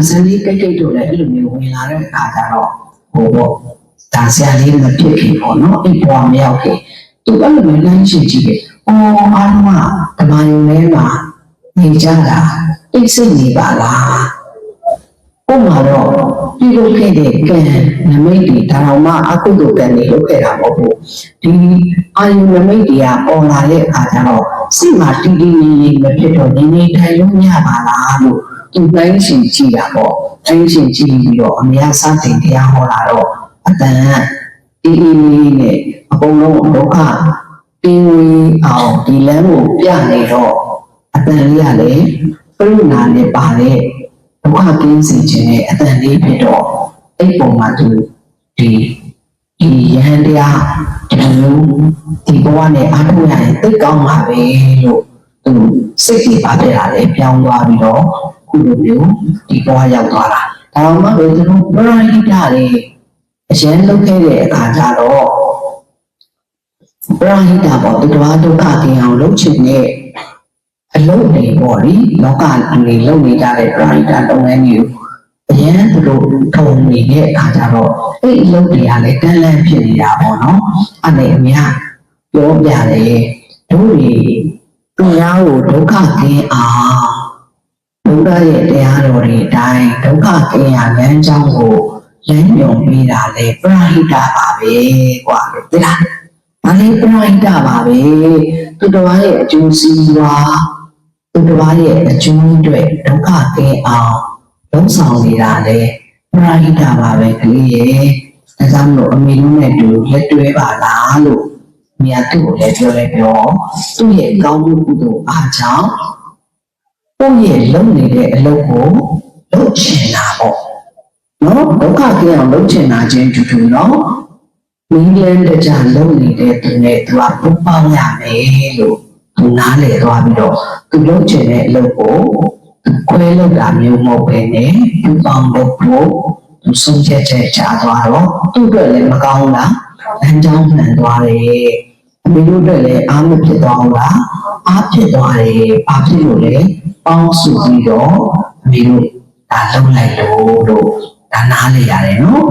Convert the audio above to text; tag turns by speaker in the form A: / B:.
A: အစလေးကိတ်ကိတ်တို့လည်းအဲ့လိုမျိုးဝင်လာတဲ့အခါကျတော့ဟိုပေါ့ဒါဆရာလေးမဖြစ်ခင်ပေါ့နော်အိပ်ပေါ်မရောက်ခင်သူအဲ့လိုမျိုးလမ်းရှိကြည့်တယ်။အော်အားလုံးကဓမ္မယုံထဲမှာနေကြတာအိတ်စိတ်နေပါလား။ဥပမာတော့ပြုလုပ်ခဲ့တဲ့ကံနမိတ်တွေဒါတော့မှအကုသိုလ်ကံတွေလုပ်ခဲ့တာမဟုတ်ဘူး။ဒီအာယုနမိတ်တွေကပေါ်လာတဲ့အခါကျတော့စိတ်မှာတည်တည်ငြိမ်ငြိမ်မဖြစ်တော့နေနေထိုင်လို့မရပါလားလို့ သူတိုင်းရှင်ကြည့်တာပေါ့။တိုင်းရှင်ကြည့်ပြီးတော့အများစတင်တရားဟောလာတော့အတန်အေးအေးလေးနဲ့အကုန်လုံးဒုက္ခတင်းဝေးအောင်ဒီလမ်းကိုပြနေတော့အတန်လေးကလည်းပြိနာနဲ့ပါတဲ့ဒုက္ခကင်းစေခြင်းနဲ့အတန်လေးဖြစ်တော့အဲ့ပုံမှာသူဒီဒီယဟန်တရားဒီလိုဒီဘဝနဲ့အားထုတ်ရရင်သိကောင်းပါပဲလို့သူစိတ်ကြီးပါပြတာလေပြောင်းသွားပြီးတော့ ခုလိုမျိုးဒီဘဝရောက်သွားတာဒါမှမဟုတ်သူတို့ပရိဟိတတွေအရင်လုပ်ခဲ့တဲ့အခါကျတော့ပရိဟိတပေါ့ဒီတဘာဒုက္ခကင်းအောင်လုပ်ချင်တဲ့အလုပ်တွေပေါ့လေလောကလူတွေလုပ်နေကြတဲ့ပရိဟိတလုပ်ငန်းတွေကိုအရင်သူတို့ထုံနေတဲ့အခါကျတော့အဲ့အလုပ်တွေကလည်းတန်းလန်းဖြစ်နေတာပေါ့နော်အဲ့ဒါအများပြောပြတယ်တို့တွေသူများကိုဒုက္ခကင်းအောင် ဘုရားရဲ့တရားတော်တွေအတိုင်းဒုက္ခကင်းရလမ်းကြောင်းကိုလမ်းညွှန်ပေးတာလေပရိဟိတပါပဲကွာသိလားဒါလည်းပရိဟိတပါပဲသူတော်ရဲ့အကျိုးစီးပွားသူတော်ရဲ့အကျိုးအတွက်ဒုက္ခကင်းအောင်လုံးဆောင်နေတာလေပရိဟိတပါပဲကလေးရဲ့ဒါကြောင့်မလို့အမေတို့နဲ့တူလက်တွဲပါလားလို့မြတ်သူ့ကိုလည်းပြောလဲပြောသူ့ရဲ့ကောင်းမှုကုသိုလ်အားကြောင့် ကိုယ့်ရဲ့လုပ်နေတဲ့အလုပ်ကိုလုပ်ချင်တာပေါ့နော်ဒုက္ခကင်းအောင်လုပ်ချင်တာချင်းတူတူနော်မင်းလည်းတကြလုပ်နေတဲ့သူနဲ့သူကပူပေါင်းရမယ်လို့သူနားလေသွားပြီးတော့သူလုပ်ချင်တဲ့အလုပ်ကိုခွဲလုပ်တာမျိုးမဟုတ်ပဲနဲ့ပူပေါင်းလုပ်ဖို့သူဆုံးဖြတ်ချက်ချသွားတော့သူ့အတွက်လည်းမကောင်းလားလမ်းကြောင်းမှန်သွားတယ်အမေတို့အတွက်လည်းအားမဖြစ်သွားဘူးလားအားဖြစ်သွားတယ်အားဖြစ်လို့လေ ပေါင်းစုပြီးတော့အမေတို့ဒါလုံးလိုက်လို့လို့ဒါနားလေရတယ်နော်